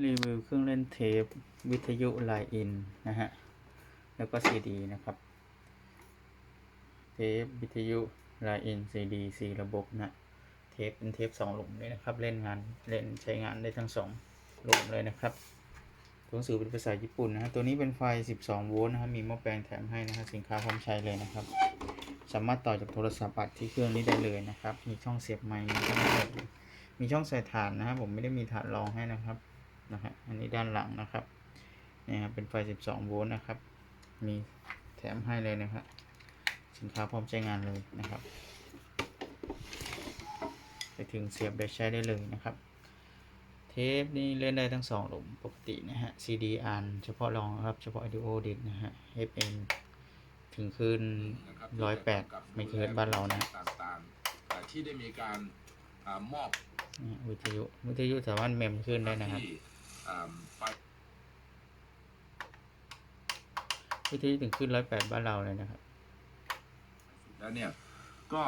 รีวิวเครื่องเล่นเทป วิทยุไลน์อินนะฮะ แล้วก็ซีดีนะครับ เทปวิทยุไลน์อินซีดีสี่ระบบนะเทปเป็นเทปสองหลุมเลยนะครับ เล่นงานเล่นใช้งานได้ทั้งสองหลุมเลยนะครับตัวหนังสือเป็นภาษาญี่ปุ่นนะฮะตัวนี้เป็นไฟ 12 โวลต์นะครับมีหม้อแปลงแถมให้นะครับสินค้าพร้อมใช้เลยนะครับ สามารถต่อจากโทรศัพท์อัดที่เครื่องนี้ได้เลยนะครับ มีช่องเสียบไมค์มีช่องเสียบมีช่องใส่ถ่านนะครับผมไม่ได้มีถ่านรองให้นะครับ นะฮะอันนี้ด้านหลังนะครับนี่ครับเป็นไฟ 12 โวลต์นะครับ มีแถมให้เลยนะครับสินค้าพร้อมใช้งานเลยนะครับ ไปถึงเสียบได้ใช้ได้เลยนะครับ เทปนี่เล่นได้ทั้งสองหลุมปกตินะฮะ CD อ่านเฉพาะรองครับ เฉพาะ audio disc นะฮะ FM ถึงคืนร้อยแปดเมกะเฮิรตซ์บ้านเรานะต่างๆอ่าที่ได้มีการอามอบนี่ฮะวิทยุวิทยุสามารถเมมขึ้นได้นะครับที่อ่าไป วิทยุถึงขึ้นร้อยแปดบ้านเราเลยนะครับ แล้วเนี่ย ก็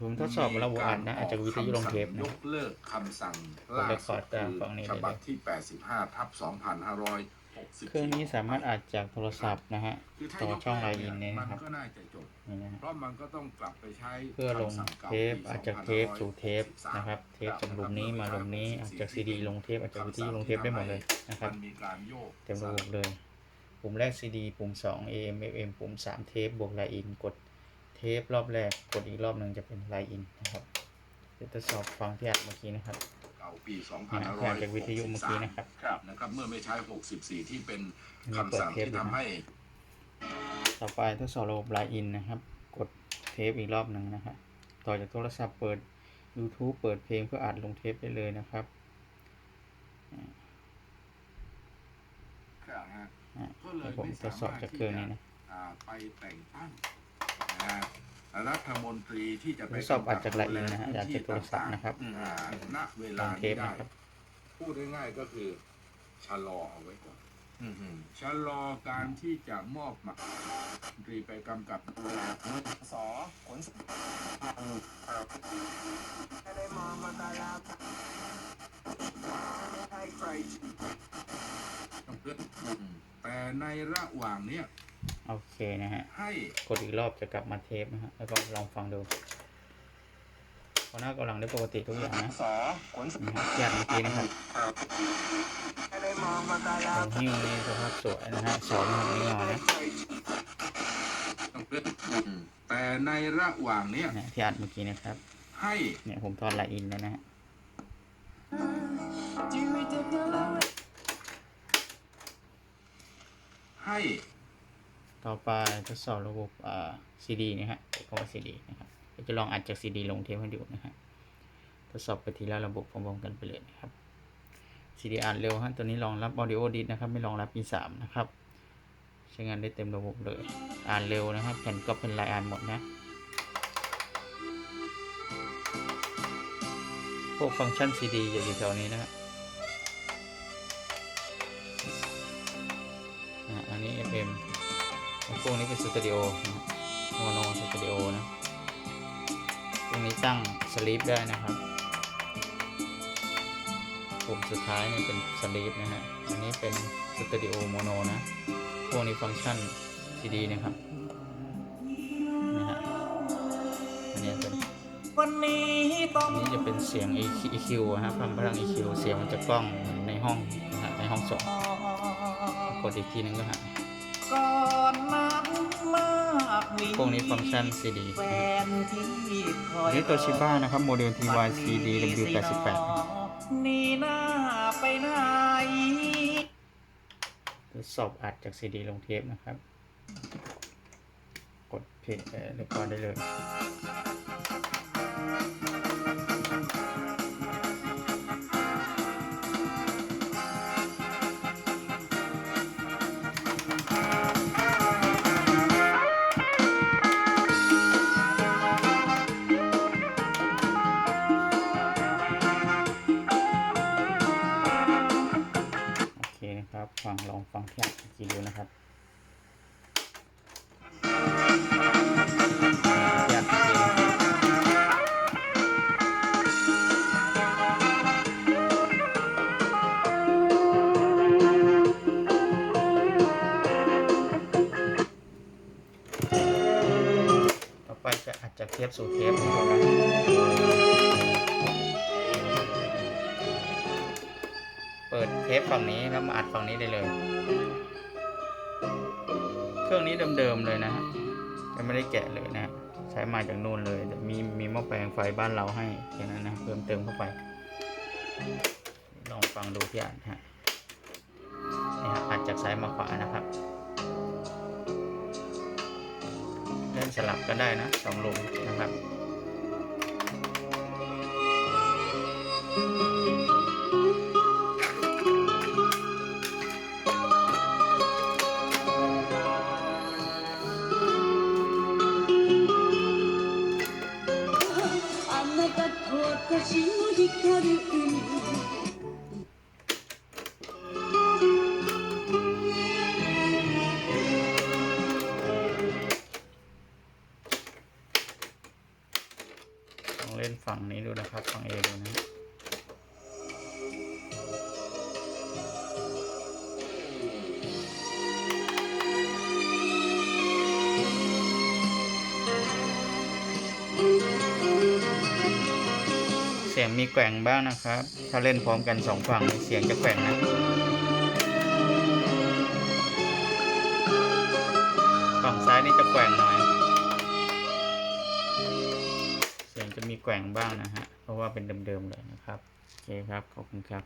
ผมทดสอบระบบอัดนะอาจจะวิทยุลงเทปยนะกเลิกคำสั่งกดล่าเรคคสุอร์ดดตามฝั่งนี้ฉได้เลยบับที่ 85ทับ2560 เครื่องนี้สามารถอัดจากโทรศัพท์นะฮะคือถ้าต่อยกช่องไลเลิน์กอินเนี่ยเนี่ยมันนะครับก็น่าจะจบนี่นะฮะเพราะมันก็ต้องกลับไปใช้เพื่อลงคำสั่ก่าเทปปีอาจจากเทปสู่เทปนะครับ เทปจากหลุมนี้มาหลุมนี้อาจจากซีดีลงเทปอาจจากวิทยุลงเทปได้หมดเลยนะครับมันมีการโยกเต็มระบบเลย ปุ่มแรก CD ปุ่ม2 AM FM ปุ่ม3เทปบวกไลน์อินกดเทปรอบแรกกดอีกรอบหนึ่งจะเป็นไลน์อินนะครับเดี๋ยวทดสอบฟังที่อัดเมื่อกี้นะครับเก่าปีอ่าแทนจากวิทยุเมื่อกี้นะครับครับนะครับ เมื่อไม่ใช้ 64 ที่เป็นมีคำสั่งเปิดเทปที่ด้วยนะทำให้ ต่อไปทดสอบระบบไลน์อินนะครับ กดเทปอีกรอบหนึ่งนะครับ ต่อจากโทรศัพท์เปิด YouTube เปิดเพลงเพื่ออัดลงเทปได้เลยนะครับครับฮะอ่าก็เลยเดี๋ยวผมไม่ทดสอบจากเครื่องนี้นะอ่าไปแต่งตั้งนะฮะ รัฐมนตรีที่จะไปทดสอบอัดจากไลน์อินนะฮะอัดจากโทรศัพท์นะครับอ่าณเวลลางเทนี้ปได้นะครับพูดง่ายๆก็คือชะลอเอาไว้ก่อนชะลอการที่จะมอบหมายรัฐมนตรีไปกำกับดูแลสอขนส่งแต่ในระหว่างเนี้ย โอเคนะฮะ ให้กดอีกรอบจะกลับมาเทปนะฮะ แล้วก็ลองฟังดูพอหน้ากำลังได้ปกติทุกอย่างนะสอขนส่งนะฮะที่อัดเมื่อกี้นะครับตรงหิ้วนี่สภาพสวยนะฮะสองหัวนี่งอนะแต่ในระหว่างเนี้ยนะที่อัดเมื่อกี้นะครับ ให้เนี่ยผมทอนไลน์อินแล้วนะฮะให้ ต่อไปทดสอบระบบอ่าซีดีนะฮะคำว่าซีดีนะครับเดี๋ยวจะลองอัดจากซีดีลงเทปให้ดูนะฮะทดสอบไปทีละระบบพร้อมๆกันไปเลยนะครับซีดีอ่านเร็วฮะตัวนี้รองรับ Audio d i s นะครับ ไม่รองรับ E3 นะครับ ใช้งานได้เต็มระบบเลยอ่านเร็วนะครับ แผ่นก็เป็นลายอ่านหมดนะพวกฟังก์ชัน CD จะอยู่แถวนี้นะฮะอันนี้ FM วกนี้เป็นสตูดิโอโมโนสตูดิโอนะตรงนี้ตั้งสลีปได้นะครับปุ่มสุดท้ายเนี่ยเป็นสลีปนะฮะ อันนี้เป็นสตูดิโอโมโนนะ พวกนี้ฟังก์ชัน CD นะครับนะฮะ อันนี้เป็นวันนี้ต้องนี้จะเป็นเสียง EQ อะฮะความพลัง EQ เสียงมันจะกล้องเหมือนในห้องนะฮะในห้องส่งกดอีกทีนึงก็หาย มากมีพวกนี้ฟังก์ชัน CD แฟนที่คออัยนนี้ตัวชิบ้านะครับ โมเดล TY CD W88 นี่หน้าไปไหนทดสอบอัดจาก CD ลงเทปนะครับ กดเพลงเรียบร้อยได้เลย สีเหลืองนะครับต่อไปจากเทปสู่เทปนะครับเปิดเทปฝั่งนี้แล้วมาอัดฝั่งนี้ได้เลย เครื่องนี้เดิมๆเลยนะฮะยังไม่ได้แกะเลยนะฮะใช้มาจากนู่นเลยมีมีหม้อแปลงไฟบ้านเราให้แค่นั้นนะเพิ่มเติมเข้าไป ลองฟังดูที่อ่านฮะนี่ฮะอัดจากซ้ายมาขวานะครับเล่นสลับก็ได้นะสองลมนะครับ 私の光る海 ลองเล่นฝั่งนี้ดูนะครับ ฝั่งเอดูนะ สียงมีแกว่งบ้างนะครับ ถ้าเล่นพร้อมกันสองฝั่งเสียงจะแกว่งนะฝั่งซ้ายนี่จะแกว่งหน่อย เสียงจะมีแกว่งบ้างนะฮะ เพราะว่าเป็นเดิมๆเลยนะครับ โอเคครับ ขอบคุณครับ